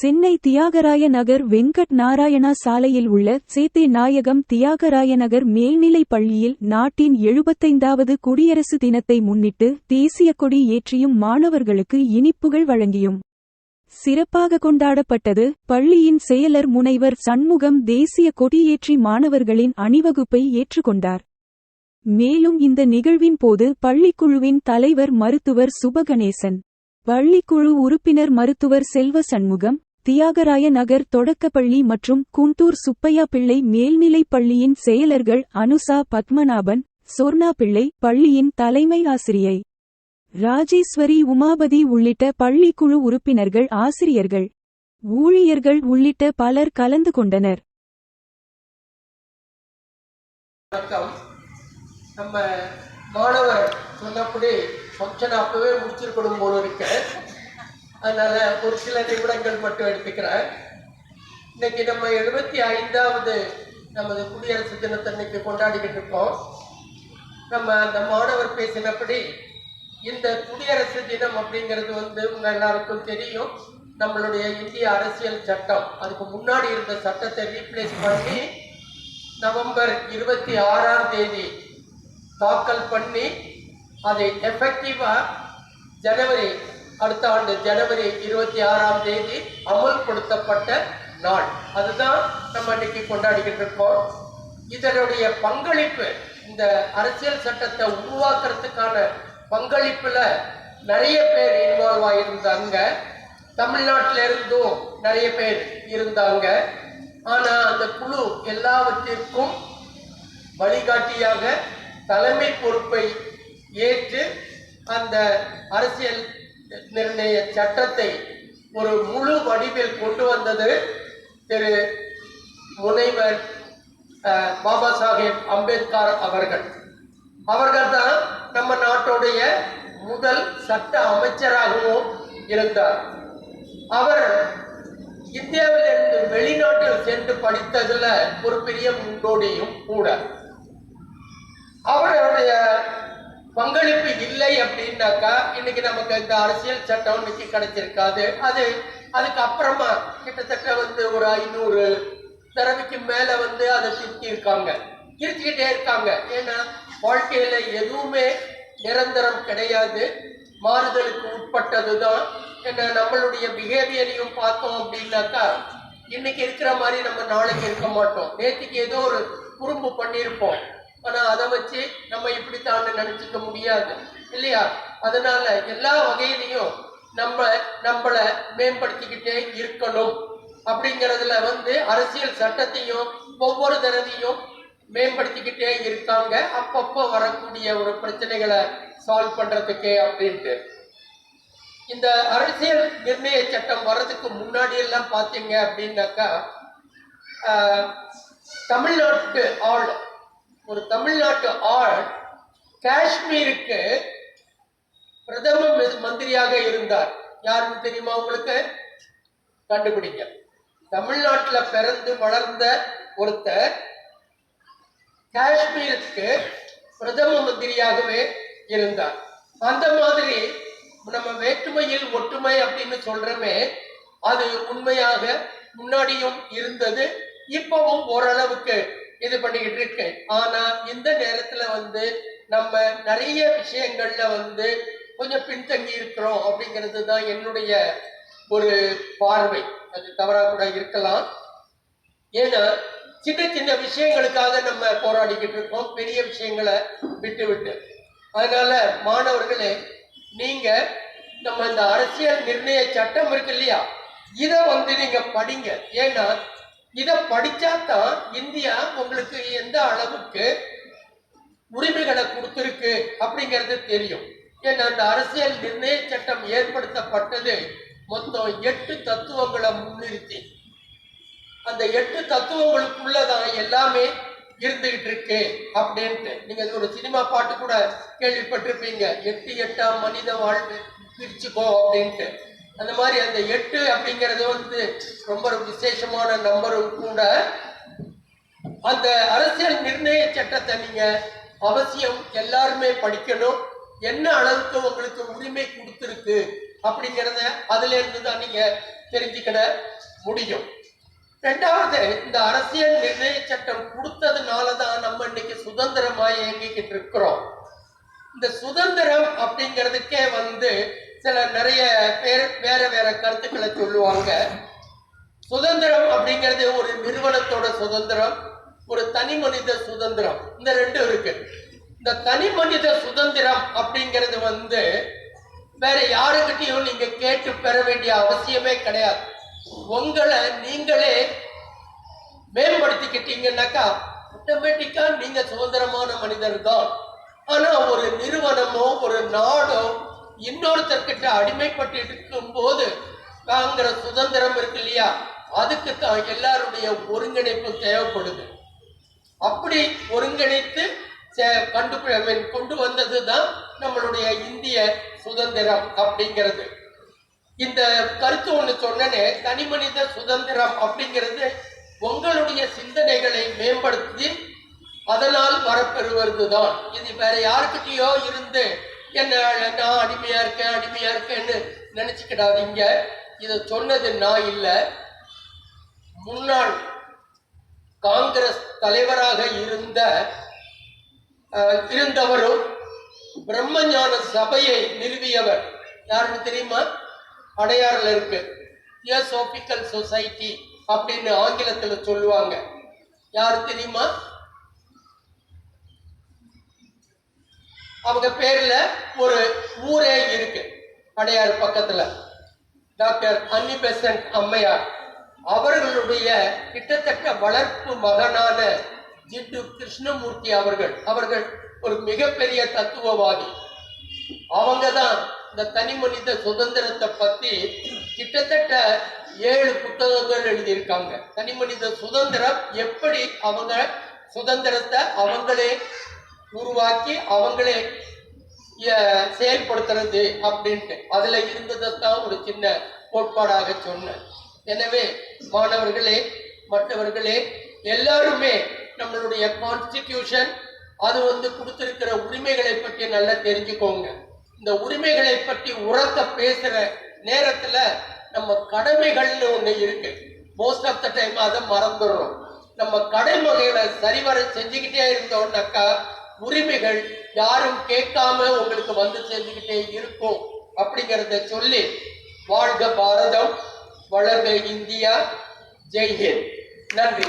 சென்னை தியாகராய நகர் வெங்கட் நாராயணா சாலையில் உள்ள சேத்தே நாயகம் தியாகராய நகர் மேல்நிலைப் பள்ளியில் நாட்டின் எழுபத்தைந்தாவது குடியரசு தினத்தை முன்னிட்டு தேசிய கொடி ஏற்றியும் மாணவர்களுக்கு இனிப்புகள் வழங்கியும். சிறப்பாக கொண்டாடப்பட்டது பள்ளியின் செயலர் முனைவர் சண்முகம் தேசிய கொடியேற்றி மாணவர்களின் அணிவகுப்பை ஏற்றுக்கொண்டார். மேலும் இந்த நிகழ்வின் போது பள்ளிக்குழுவின் தலைவர் மருத்துவர் சுபகணேசன் பள்ளிக்குழு உறுப்பினர் மருத்துவர் செல்வ சண்முகம் தியாகராய நகர் தொடக்கப்பள்ளி மற்றும் குண்டூர் சுப்பையா பிள்ளை மேல்நிலைப் பள்ளியின் செயலர்கள் அனுசா பத்மநாபன் சொர்ணா பிள்ளை பள்ளியின் தலைமை ஆசிரியை. ராஜேஸ்வரி உமாபதி உள்ளிட்ட பள்ளிக்குழு உறுப்பினர்கள் ஆசிரியர்கள். ஊழியர்கள் உள்ளிட்ட பலர் கலந்து கொண்டனர். நம்ம மாணவர் சொன்னபடி ஃபங்க்ஷன் அப்பவே முடிச்சிருக்கணும் போல இருக்க. அதனால ஒரு சில நிமிடங்கள் மட்டும் எடுத்துக்கிறேன். இன்னைக்கு நம்ம எழுபத்தி ஐந்தாவது நமது குடியரசு தினத்தன்னைக்கு கொண்டாடிக்கிட்டு இருக்கோம். நம்ம அந்த மாணவர் பேசினபடி இந்த குடியரசு தினம் அப்படிங்கிறது வந்து உங்க எல்லாருக்கும் தெரியும். நம்மளுடைய இந்திய அரசியல் சட்டம். அதுக்கு முன்னாடி இருந்த சட்டத்தை ரீப்ளேஸ் பண்ணி நவம்பர் இருபத்தி ஆறாம் தேதி தாக்கல் பண்ணி அதை எஃபெக்டிவாக ஜனவரி அடுத்த ஆண்டு ஜனவரி இருபத்தி ஆறாம் தேதி அமுல்படுத்தப்பட்ட நாள். அதுதான் நம்ம இன்னைக்கு கொண்டாடிக்கிட்டு இருக்கோம். இதனுடைய பங்களிப்பு இந்த அரசியல் சட்டத்தை உருவாக்குறதுக்கான பங்களிப்பில் நிறைய பேர் இன்வால்வ் ஆகியிருந்தாங்க தமிழ்நாட்டில இருந்தும் நிறைய பேர் இருந்தாங்க. ஆனால் அந்த குழு எல்லாவற்றிற்கும் வழிகாட்டியாக தலைமை பொறுப்பை ஏற்று அந்த அரசியல் நிர்ணய சட்டத்தை ஒரு முழு வடிவில் கொண்டு வந்தது திரு முனைவர் பாபா சாஹேப் அம்பேத்கர் அவர்கள். அவர்கள் தான் நம்ம நாட்டுடைய முதல் சட்ட அமைச்சராகவும் இருந்தார். அவர் இந்தியாவிலிருந்து வெளிநாட்டில் சென்று படித்ததுல ஒரு பெரிய முன்னோடியும் கூட. அவருடைய அப்படின்னாக்கா இன்னைக்கு நமக்கு இந்த அரசியல் சட்டம் இன்னைக்கு கிடைச்சிருக்காது. அது அதுக்கு அப்புறமா கிட்டத்தட்ட வந்து ஒரு ஐநூறு தடவைக்கு மேல வந்து அதை திருத்தி இருக்காங்க திருத்திக்கிட்டே இருக்காங்க. ஏன்னா வாழ்க்கையில எதுவுமே நிரந்தரம் கிடையாது. மாறுதலுக்கு உட்பட்டது தான் ஏன்னா நம்மளுடைய பிஹேவியரையும் பார்த்தோம் அப்படின்னாக்கா இன்னைக்கு இருக்கிற மாதிரி நம்ம நாளைக்கு இருக்க மாட்டோம். நேற்றுக்கு ஏதோ ஒரு குறும்பு பண்ணியிருப்போம். ஆனா அதை வச்சு நம்ம இப்படித்தான் நினைச்சுக்க முடியாது இல்லையா? அதனால எல்லா வகையிலையும் நம்ம நம்மள மேம்படுத்திக்கிட்டே இருக்கணும். அப்படிங்கிறதுல வந்து அரசியல் சட்டத்தையும் ஒவ்வொரு தடவையும் மேம்படுத்திக்கிட்டே இருக்காங்க. அப்பப்போ வரக்கூடிய ஒரு பிரச்சனைகளை சால்வ் பண்றதுக்கே அப்படின்ட்டு. இந்த அரசியல் நிர்ணய சட்டம் வர்றதுக்கு முன்னாடி எல்லாம் பார்த்தீங்க அப்படின்னாக்கா தமிழ்நாட்டு ஆள் ஒரு தமிழ்நாட்டு ஆள் காஷ்மீருக்கு பிரதம மந்திரியாக இருந்தார். யாருன்னு தெரியுமா உங்களுக்கு? கண்டுபிடிங்க. தமிழ்நாட்டில் பிறந்து வளர்ந்த ஒருத்தர் காஷ்மீருக்கு பிரதம மந்திரியாகவே இருந்தார். அந்த மாதிரி நம்ம வேற்றுமையில் ஒற்றுமை அப்படின்னு சொல்றமே அது உண்மையாக முன்னாடியும் இருந்தது இப்பவும் ஓரளவுக்கு இது பண்ணிக்கிட்டு இருக்கு. ஆனா இந்த நேரத்துல வந்து நம்ம நிறைய விஷயங்கள்ல வந்து கொஞ்சம் பின்தங்கி இருக்கிறோம் அப்படிங்கிறது தான் என்னுடைய ஒரு பார்வை. அது தவறா கூட இருக்கலாம். ஏன்னா சின்ன சின்ன விஷயங்களுக்காக நம்ம போராடிக்கிட்டு இருக்கோம். பெரிய விஷயங்களை விட்டு விட்டு அதனால மாணவர்களே நீங்க நம்ம இந்த அரசியல் நிர்ணய சட்டம் இருக்கு இல்லையா? இதை வந்து நீங்க படிங்க. ஏன்னா இதை படிச்சா தான் இந்தியா உங்களுக்கு எந்த அளவுக்கு உரிமைகளை கொடுத்துருக்கு அப்படிங்கிறது தெரியும். ஏன்னா அந்த அரசியல் நிர்ணய சட்டம் ஏற்படுத்தப்பட்டது மொத்தம் எட்டு தத்துவங்களை முன்னிறுத்தி. அந்த எட்டு தத்துவங்களுக்குள்ளதான் எல்லாமே இருந்துகிட்டு இருக்கு அப்படின்ட்டு. நீங்க ஒரு சினிமா பாட்டு கூட கேள்விப்பட்டிருப்பீங்க. எட்டு எட்டாம் மனித வாழ்வு பிரிச்சுக்கோ அப்படின்ட்டு. அந்த மாதிரி அந்த எட்டு அப்படிங்கிறது வந்து ரொம்ப விசேஷமான நம்பரும் கூட. அந்த அரசியல் நிர்ணய சட்டத்தை நீங்க அவசியம் எல்லாருமே படிக்கணும். என்ன அளவுக்கு உங்களுக்கு உரிமை கொடுத்துருக்கு அப்படிங்கிறத அதுல இருந்து தான் நீங்க தெரிஞ்சுக்கிட முடியும். ரெண்டாவது இந்த அரசியல் நிர்ணய சட்டம் கொடுத்ததுனால தான் நம்ம இன்னைக்கு சுதந்திரமா இயங்கிக்கிட்டு இருக்கிறோம். இந்த சுதந்திரம் அப்படிங்கிறதுக்கே வந்து சில நிறைய பேர் வேற வேற கருத்துக்களை சொல்லுவாங்க. சுதந்திரம் அப்படிங்கிறது ஒரு நிறுவனத்தோட சுதந்திரம் ஒரு தனி மனித சுதந்திரம். இந்த ரெண்டும் இருக்கு. இந்த தனி மனித சுதந்திரம் அப்படிங்கிறது வந்து வேற யாருக்கிட்டையும் நீங்க கேட்டு பெற வேண்டிய அவசியமே கிடையாது. உங்களை நீங்களே மேம்படுத்திக்கிட்டீங்கன்னாக்கா ஆட்டோமேட்டிக்கா நீங்க சுதந்திரமான மனிதர் தான். ஆனா ஒரு நிறுவனமோ ஒரு நாடோ இன்னொருத்தர்கிட்ட அடிமைப்பட்டு இருக்கும் போது வாங்குற சுதந்திரம் இருக்கு இல்லையா அதுக்கு தான் எல்லாருடைய ஒருங்கிணைப்பு தேவைப்படுது. அப்படி ஒருங்கிணைத்து கண்டுபிடி கொண்டு வந்தது தான் நம்மளுடைய இந்திய சுதந்திரம் அப்படிங்கிறது. இந்த கருத்து ஒன்று சொன்னனே தனி மனித சுதந்திரம் அப்படிங்கிறது உங்களுடைய சிந்தனைகளை மேம்படுத்தி அதனால் வரப்பெறுவது தான் இது வேற யாருக்கிட்டயோ இருந்து என்ன நான் அடிமையா இருக்கேன் அடிமையா இருக்கேன்னு நினைச்சுக்கிடாதீங்க. இதை சொன்னது நான் இல்லை. முன்னாள் காங்கிரஸ் தலைவராக இருந்த அஹ், இருந்தவரும் பிரம்மஞான சபையை நிறுவியவர் யாருன்னு தெரியுமா? அடையாறுல இருக்கு. தியோசோபிக்கல் சொசைட்டி அப்படின்னு ஆங்கிலத்தில் சொல்லுவாங்க. யார் தெரியுமா? அவங்க பேர்ல ஒரு ஊரே இருக்கு. அடையாறு பக்கத்துல. டாக்டர் அன்னி பெசன்ட் அம்மையார் அவர்களுடைய கிட்டத்தட்ட வளர்ப்பு மகனான ஜிட்டு கிருஷ்ணமூர்த்தி அவர்கள் அவர்கள் ஒரு மிகப்பெரிய தத்துவவாதி. அவங்க தான் இந்த தனி மனித சுதந்திரத்தை பத்தி கிட்டத்தட்ட ஏழு புத்தகங்கள் எழுதியிருக்காங்க. தனி மனித சுதந்திரம் எப்படி அவங்க சுதந்திரத்தை அவங்களே உருவாக்கி அவங்களே செயல்படுத்துறது அப்படின்ட்டு. அதுல இருந்ததைத்தான் ஒரு சின்ன கோட்பாடாக சொன்னேன். எனவே மாணவர்களே மற்றவர்களே எல்லாருமே நம்மளுடைய கான்ஸ்டிடியூஷன் அது வந்து கொடுத்திருக்கிற உரிமைகளை பற்றி நல்லா தெரிஞ்சுக்கோங்க. இந்த உரிமைகளை பற்றி உரத்த பேசுகிற நேரத்தில் நம்ம கடமைகள்னு ஒன்று இருக்கு. மோஸ்ட் ஆஃப் த டைம் அதை மறந்துடுறோம். நம்ம கடமைகளை சரிவர செஞ்சுக்கிட்டே இருந்தோம்னாக்கா உரிமைகள் யாரும் கேட்காம உங்களுக்கு வந்து சேர்ந்துக்கிட்டே இருக்கும் அப்படிங்கிறத சொல்லி வாழ்க பாரதம் வளர்க இந்தியா ஜெய்ஹிந்த் நன்றி.